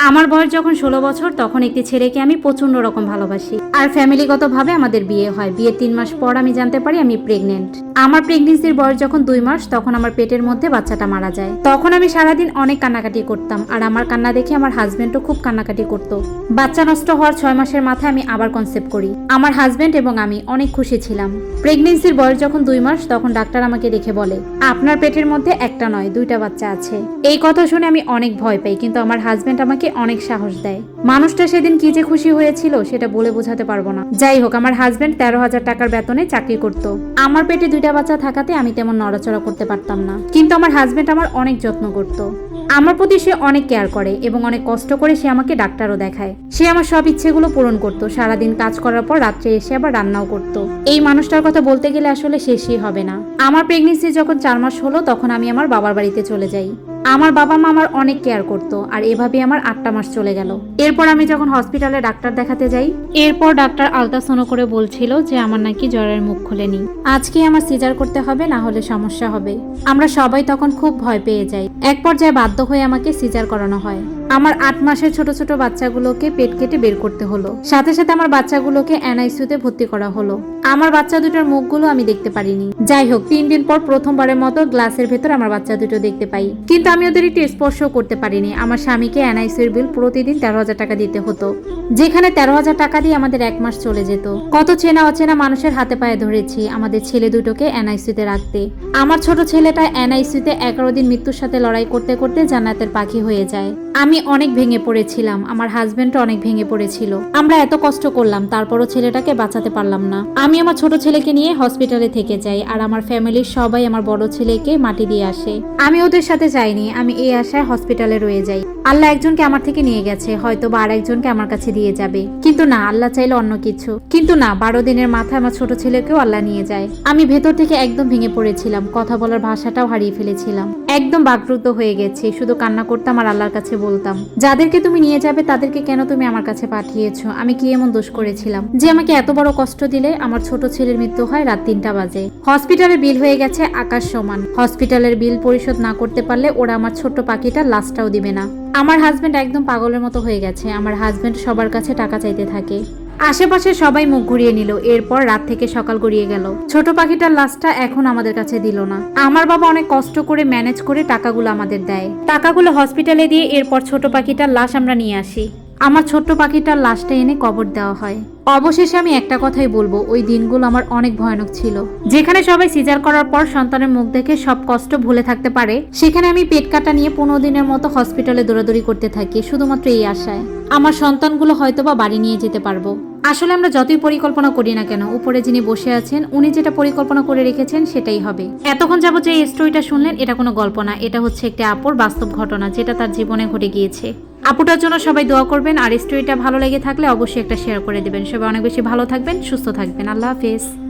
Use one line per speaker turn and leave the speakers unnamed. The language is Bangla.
আমার বয়স যখন ষোলো বছর, তখন একটি ছেলেকে আমি প্রচণ্ড রকম ভালোবাসি। আর ফ্যামিলিগতভাবে আমাদের বিয়ে হয়। বিয়ের তিন মাস পর আমি জানতে পারি আমি প্রেগনেন্ট আমার প্রেগনেন্সির বয়স যখন দুই মাস, তখন আমার পেটের মধ্যে বাচ্চাটা মারা যায়। তখন আমি সারাদিন অনেক কান্নাকাটি করতাম, আর আমার কান্না দেখে আমার হাজবেন্ডও খুব কান্নাকাটি করতো। বাচ্চা নষ্ট হওয়ার ছয় মাসের মাথায় আমি আবার কনসেপ্ট করি। আমার হাজবেন্ড এবং আমি অনেক খুশি ছিলাম। প্রেগনেন্সির বয়স যখন দুই মাস, তখন ডাক্তার আমাকে দেখে বলে, আপনার পেটের মধ্যে একটা নয়, দুইটা বাচ্চা আছে। এই কথা শুনে আমি অনেক ভয় পাই, কিন্তু আমার হাজবেন্ড আমাকে অনেক সাহস দেয়। মানুষটা সেদিন কি যে খুশি হয়েছিল সেটা বলে বোঝাতে পারব না। যাই হোক, আমার হাজবেন্ড তেরো হাজার টাকার বেতনে চাকরি করত। আমার পেটে দুইটা বাচ্চা থাকাতে আমি তেমন নড়াচড়া করতে পারতাম না। কিন্তু আমার হাজবেন্ড আমার অনেক যত্ন করত। আমার প্রতি সে অনেক কেয়ার করে এবং অনেক কষ্ট করে সে আমাকে ডাক্তারও দেখায়। সে আমার সব ইচ্ছেগুলো পূরণ করতো। সারাদিন কাজ করার পর রাত্রে এসে আবার রান্নাও করত। এই মানুষটার কথা বলতে গেলে আসলে শেষই হবে না। আমার প্রেগনেন্সি যখন চার মাস হলো, তখন আমি আমার বাবার বাড়িতে চলে যাই। আমার বাবা মা আমার অনেক কেয়ার করতো, আর এভাবে আমার আটটা মাস চলে গেল। এরপর আমি যখন হসপিটালে ডাক্তার দেখাতে যাই, এরপর ডাক্তার আলতাসনো করে বলছিল যে আমার নাকি জ্বরের মুখ খুলেনি। আজকে আমার সিজার করতে হবে, না হলে সমস্যা হবে। আমরা সবাই তখন খুব ভয় পেয়ে যাই। এক পর্যায়ে বাধ্য হয়ে আমাকে সিজার করানো হয়। আমার আট মাসের ছোট ছোট বাচ্চাগুলোকে পেট কেটে বের করতে হলো। সাথে সাথে আমার বাচ্চাগুলোকে এনআইসিউতে ভর্তি করা হলো। আমার বাচ্চা দুটোর মুখগুলো আমি দেখতে পারিনি। যাই হোক, তিন দিন পর প্রথমবারের মতো গ্লাসের ভেতর আমার বাচ্চা দুটো দেখতে পাই। কিন্তু আমি ওদের একটু স্পর্শ করতে পারিনি। আমার স্বামীকে এনআইসিউর বিল প্রতিদিন তেরো হাজার টাকা দিতে হতো। যেখানে তেরো হাজার টাকা দিয়ে আমাদের এক মাস চলে যেত। কত চেনা অচেনা মানুষের হাতে পায়ে ধরেছি আমাদের ছেলে দুটোকে এনআইসিউতে রাখতে। আমার ছোট ছেলেটা এনআইসিউতে এগারো দিন মৃত্যুর সাথে লড়াই করতে করতে জান্নাতের পাখি হয়ে যায়। আমি অনেক ভেঙে পড়েছিলাম, আমার হাজবেন্ডও অনেক ভেঙে পড়েছিল। আমরা এত কষ্ট করলাম, তারপরও ছেলেটাকে বাঁচাতে পারলাম না। আমি আমার ছোট ছেলেকে নিয়ে হসপিটালে থেকে যাই, আর আমার ফ্যামিলির সবাই আমার বড় ছেলেকে মাটি দিয়ে আসে। আমি ওদের সাথে যাইনি, আমি এই আশায় হসপিটালে রয়ে যাই। আল্লাহ একজনকে আমার থেকে নিয়ে গেছে হয়তো বা আর একজনকে আমার কাছে দিয়ে যাবে। কিন্তু না, আল্লাহ চাইলে অন্য কিছু। কিন্তু না, বারো দিনের মাথায় আমার ছোট ছেলেকেও আল্লাহ নিয়ে যায়। আমি ভেতর থেকে একদম ভেঙে পড়েছিলাম, কথা বলার ভাষাটাও হারিয়ে ফেলেছিলাম। একদম বাকরুদ্ধ হয়ে গেছে, শুধু কান্না করতাম আর আল্লাহর কাছে বলতাম, যাদেরকে তুমি নিয়ে যাবে, তাদেরকে কেন তুমি আমার কাছে পাঠিয়েছ? আমি কি এমন দোষ করেছিলাম? যে আমাকে এত বড় কষ্ট দিলে আমার ছোট ছেলের মৃত্যু হয় রাত তিনটা বাজে। হসপিটালে বিল হয়ে গেছে আকাশ সমান। হসপিটালের বিল পরিশোধ না করতে পারলে ওরা আমার ছোট্ট পাখিটা লাস্টটাও দিবে না। আমার হাজবেন্ড একদম পাগলের মতো হয়ে গেছে। আমার হাজবেন্ড সবার কাছে টাকা চাইতে থাকে। আশেপাশে সবাই মুখ ঘুরিয়ে নিল, এরপর রাত থেকে সকাল গড়িয়ে গেল। ছোট পাখিটার লাশটা এখন আমাদের কাছে দিল না। আমার বাবা অনেক কষ্ট করে ম্যানেজ করে টাকাগুলো আমাদের দেয়। টাকাগুলো হসপিটালে দিয়ে এরপর ছোট পাখিটার লাশ আমরা নিয়ে আসি। আমার ছোট্ট পাখিটার লাশটা এনে কবর দেওয়া হয়। অবশেষে আমি একটা কথাই বলব, ওই দিনগুলো আমার অনেক ভয়ানক ছিল। যেখানে সবাই সিজার করার পর সন্তানের মুখ দেখে সব কষ্ট ভুলে থাকতে পারে, সেখানে আমি পেট কাটা নিয়ে পনেরো দিনের মতো হসপিটালে দৌড়াদৌড়ি করতে থাকি, শুধুমাত্র এই আশায়। আমার সন্তানগুলো হয়তোবা বাড়ি নিয়ে যেতে পারব। আসলে আমরা যতই পরিকল্পনা করি না কেন, উপরে যিনি বসে আছেন, উনি যেটা পরিকল্পনা করে রেখেছেন সেটাই হবে। এতক্ষণ যাব যে স্টোরিটা শুনলেন, এটা কোনো গল্প না, এটা হচ্ছে একটি আপুর বাস্তব ঘটনা, যেটা তার জীবনে ঘটে গিয়েছে। আপুটার জন্য সবাই দোয়া করবেন, আর স্টোরিটা ভালো লেগে থাকলে অবশ্যই একটা শেয়ার করে দেবেন। সবাই অনেক বেশি ভালো থাকবেন, সুস্থ থাকবেন। আল্লাহ হাফেজ।